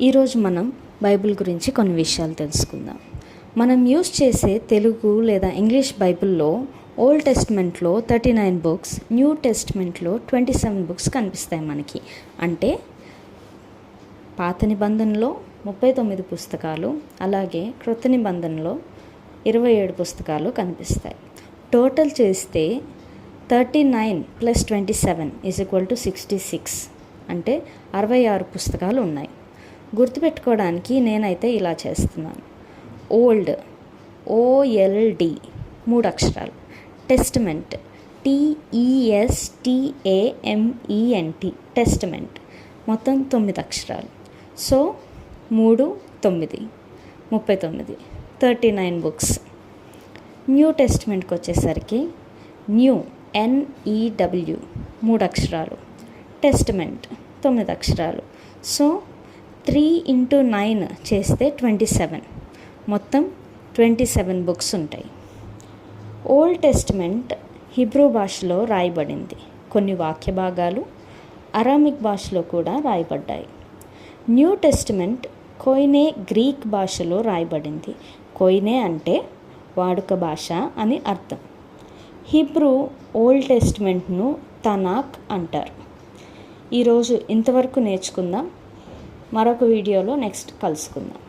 ఈరోజు మనం బైబిల్ గురించి కొన్ని విషయాలు తెలుసుకుందాం. మనం యూస్ చేసే తెలుగు లేదా ఇంగ్లీష్ బైబిల్లో ఓల్డ్ టెస్ట్మెంట్లో థర్టీ నైన్ బుక్స్ న్యూ టెస్ట్మెంట్లో ట్వంటీ సెవెన్ బుక్స్ కనిపిస్తాయి మనకి. అంటే పాత నిబంధనలో ముప్పై తొమ్మిది పుస్తకాలు అలాగే క్రొత్త నిబంధనలో ఇరవై ఏడు పుస్తకాలు కనిపిస్తాయి. టోటల్ చేస్తే thirty nine plus twenty seven is equal to sixty six. అంటే అరవై ఆరు పుస్తకాలు ఉన్నాయి. గుర్తుపెట్టుకోవడానికి నేనైతే ఇలా చేస్తున్నాను. ఓల్డ్ ఓఎల్డి మూడు అక్షరాలు టెస్ట్మెంట్. టిఈఎస్టిఏఎంఈఎన్టి టెస్ట్మెంట్. మొత్తం తొమ్మిది అక్షరాలు సో మూడు తొమ్మిది ముప్పై తొమ్మిది థర్టీ నైన్ బుక్స్. న్యూ టెస్ట్మెంట్కి వచ్చేసరికి న్యూ ఎన్ఈడబ్ల్యూ మూడు అక్షరాలు టెస్ట్మెంట్ తొమ్మిది అక్షరాలు సో త్రీ ఇంటూ నైన్ చేస్తే ట్వంటీ సెవెన్. మొత్తం ట్వంటీ సెవెన్ బుక్స్ ఉంటాయి. ఓల్డ్ టెస్ట్మెంట్ హిబ్రూ భాషలో రాయబడింది. కొన్ని వాక్య భాగాలు అరామిక్ భాషలో కూడా రాయబడ్డాయి. న్యూ టెస్ట్మెంట్ కోయినే గ్రీక్ భాషలో రాయబడింది. కోయినే అంటే వాడుక భాష అని అర్థం. హిబ్రూ ఓల్డ్ టెస్ట్మెంట్ను తనాక్ అంటారు. ఈరోజు ఇంతవరకు నేర్చుకుందాం. మరొక వీడియోలో నెక్స్ట్ కలుసుకుందాం.